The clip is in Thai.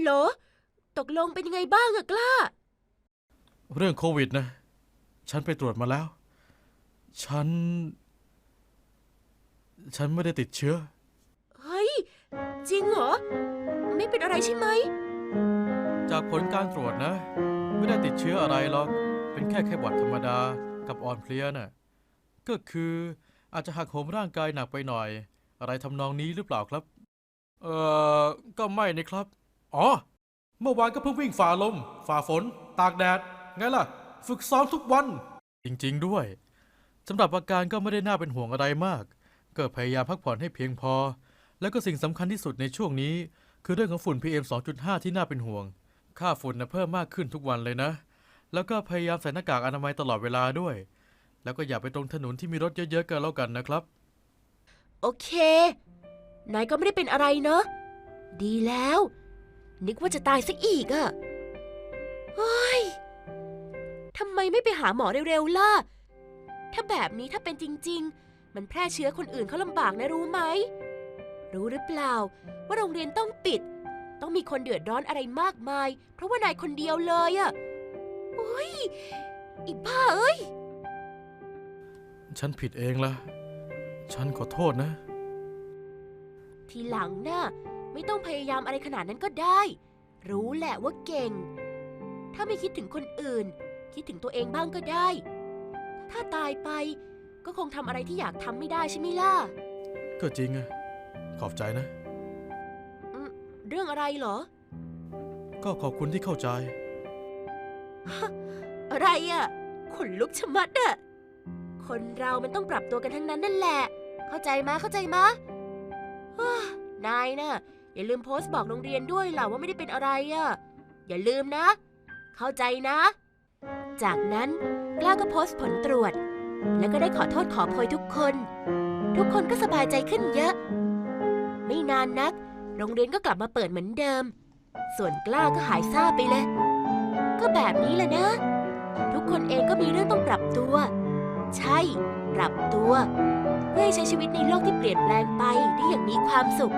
โหลตกลงเป็นยังไงบ้างอะกล้า เรื่องโควิดนะ ฉันไปตรวจมาแล้ว ฉัน ฉันไม่ได้ติดเชื้อ เฮ้ย จริงเหรอ ไม่เป็นอะไรใช่ไหม จากผลการตรวจนะ ไม่ได้ติดเชื้ออะไรหรอก เป็นแค่แค่หวัดธรรมดากับอ่อนเพลียน่ะ ก็คืออาจจะหักโหมร่างกายหนักไปหน่อย อะไรทำนองนี้หรือเปล่าครับ เอ่อ ก็ไม่นี่ครับ อ๋อ เมื่อวานก็เพิ่งวิ่งฝ่าลม ฝ่าฝน ตากแดด ไงล่ะ ฝึกซ้อมทุกวัน จริงๆด้วย สำหรับอาการก็ไม่ได้น่าเป็นห่วงอะไรมาก ก็พยายามพักผ่อนให้เพียงพอ แล้วก็สิ่งสำคัญที่สุดในช่วงนี้ คือเรื่องของฝุ่น PM 2.5 ที่น่าเป็นห่วง ค่าฝุ่นนะเพิ่มมากขึ้นทุกวันเลยนะ แล้วก็พยายามใส่หน้ากากอนามัยตลอดเวลาด้วย แล้วก็อย่าไปตรงถนนที่มีรถเยอะๆกันแล้วกันนะครับ โอเค นายก็ไม่ได้เป็นอะไรเนอะ ดีแล้ว นึกว่าจะตายซะอีกอะเฮ้ยทำไมไม่ไปหาหมอเร็วๆล่ะ ถ้าแบบนี้ถ้าเป็นจริง ๆ มันแพร่เชื้อคนอื่นเขาลำบากนะรู้ไหม รู้หรือเปล่า ว่าโรงเรียนต้องปิด ต้องมีคนเดือดร้อนอะไรมากมาย เพราะว่านายคนเดียวเลยอะโอ้ยอีบ้าเอ้ย ฉันผิดเองละ ฉันขอโทษนะ ทีหลังน่ะไม่ต้องพยายามอะไรขนาดนั้นก็ได้ รู้แหละว่าเก่ง ถ้าไม่คิดถึงคนอื่น คิดถึงตัวเองบ้างก็ได้ ถ้าตายไปก็คงทำอะไรที่อยากทำไม่ได้ใช่ไหมล่ะ ก็จริงอะขอบใจนะ เรื่องอะไรเหรอ ก็ขอบคุณที่เข้าใจ อะไรอะ่ะขนลุกชะมัดอะคนเรามันต้องปรับตัวกันทั้งนั้นนั่นแหละ เข้าใจมะเข้าใจมะฮ่า นายน่ะอย่าลืมโพสต์บอกโรงเรียนด้วยล่ะว่าไม่ได้เป็นอะไรอะ่ะอย่าลืมนะ เข้าใจนะ จากนั้นกล้าก็โพสต์ผลตรวจ แล้วก็ได้ขอโทษขอโพยทุกคน ทุกคนก็สบายใจขึ้นเยอะ ไม่นานนัก โรงเรียนก็กลับมาเปิดเหมือนเดิม ส่วนกล้าก็หายซาไปเลย ก็แบบนี้แหละนะ ทุกคนเองก็มีเรื่องต้องปรับตัว ใช่ ปรับตัว เพื่อใช้ชีวิตในโลกที่เปลี่ยนแปลงไปได้อย่างมีความสุข